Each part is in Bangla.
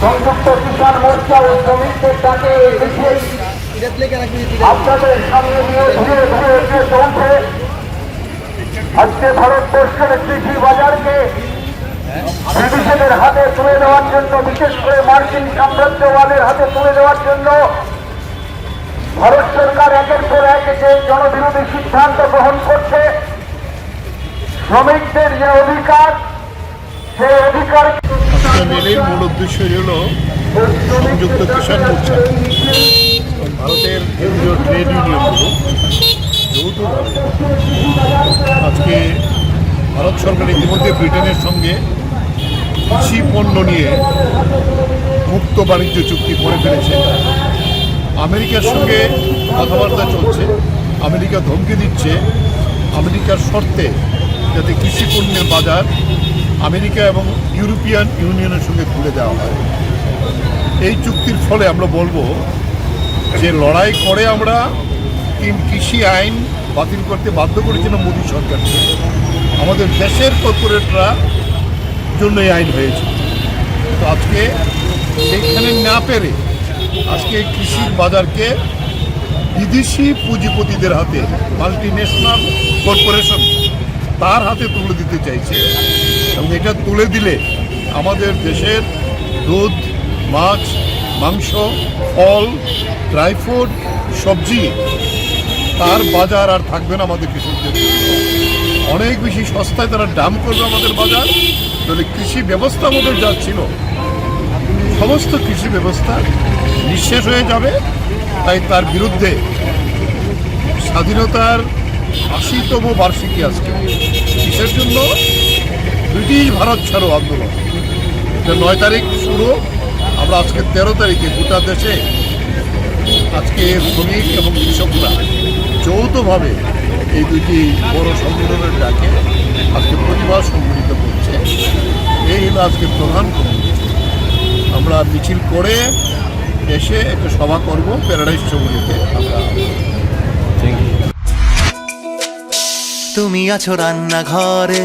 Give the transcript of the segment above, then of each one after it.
সংযুক্ত কিষাণ মোর্চা ও শ্রমিকদের ডাকে আজকে ভারতবর্ষের কৃষি বাজারকে ব্রিটিশদের হাতে তুলে দেওয়ার জন্য, বিশেষ করে মার্কিন সাম্রাজ্যবাদের হাতে তুলে দেওয়ার জন্য ভারত সরকার একের পর এক যে জনবিরোধী সিদ্ধান্ত গ্রহণ করছে। শ্রমিকদের যে অধিকার আজকে মূল উদ্দেশ্য হল সংযুক্ত কিষাণ মোর্চা। ভারতের কেন্দ্রীয় ট্রেড ইউনিয়নগুলো যৌথভাবে আজকে ভারত সরকার ইতিমধ্যে ব্রিটেনের সঙ্গে কৃষি পণ্য নিয়ে মুক্ত বাণিজ্য চুক্তি করে ফেলেছে। আমেরিকার সঙ্গে কথাবার্তা চলছে, আমেরিকা ধমকি দিচ্ছে, আমেরিকার শর্তে যাতে কৃষি পণ্যের বাজার আমেরিকা এবং ইউরোপিয়ান ইউনিয়নের সঙ্গে তুলে দেওয়া হয়। এই চুক্তির ফলে আমরা বলব যে লড়াই করে আমরা তিন কৃষি আইন বাতিল করতে বাধ্য করেছিল মোদী সরকারকে আমাদের দেশের কর্পোরেটরা জন্য এই আইন হয়েছে। তো আজকে সেইখানে না পেরে আজকে কৃষির বাজারকে বিদেশি পুঁজিপতিদের হাতে মাল্টি ন্যাশনাল কর্পোরেশন তার হাতে তুলে দিতে চাইছে এটা তুলে দিলে আমাদের দেশের দুধ, মাছ, মাংস, ফল ড্রাই ফ্রুট সবজি, তার বাজার আর থাকবে না আমাদের কৃষকদের। অনেক বেশি সস্তায় তারা দাম করবে আমাদের বাজার। তাহলে কৃষি ব্যবস্থা আমাদের যা ছিল, সমস্ত কৃষি ব্যবস্থা নিঃশেষ হয়ে যাবে। তাই তার বিরুদ্ধে স্বাধীনতার আশিতম বার্ষিকী আজকে। কিসের জন্য? ব্রিটিশ ভারত ছাড়ো আন্দোলন। এটা নয় তারিখ শুরু আমরা আজকে তেরো তারিখে গোটা দেশে আজকে শ্রমিক এবং কৃষকরা যৌথভাবে এই দুটি বড় সম্মেলনের ডাকে আজকে প্রতিবাদ সংগঠিত করছে। এই হলো আজকে প্রধান আমরা মিছিল করে এসে একটা সভা করব প্যারাডাইস চৌমুড়িতে আমরা তুমি আছো রান্নাঘরে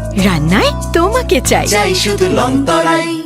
রান্নায় তোমাকে চাই। চাই শুধু লং তরাই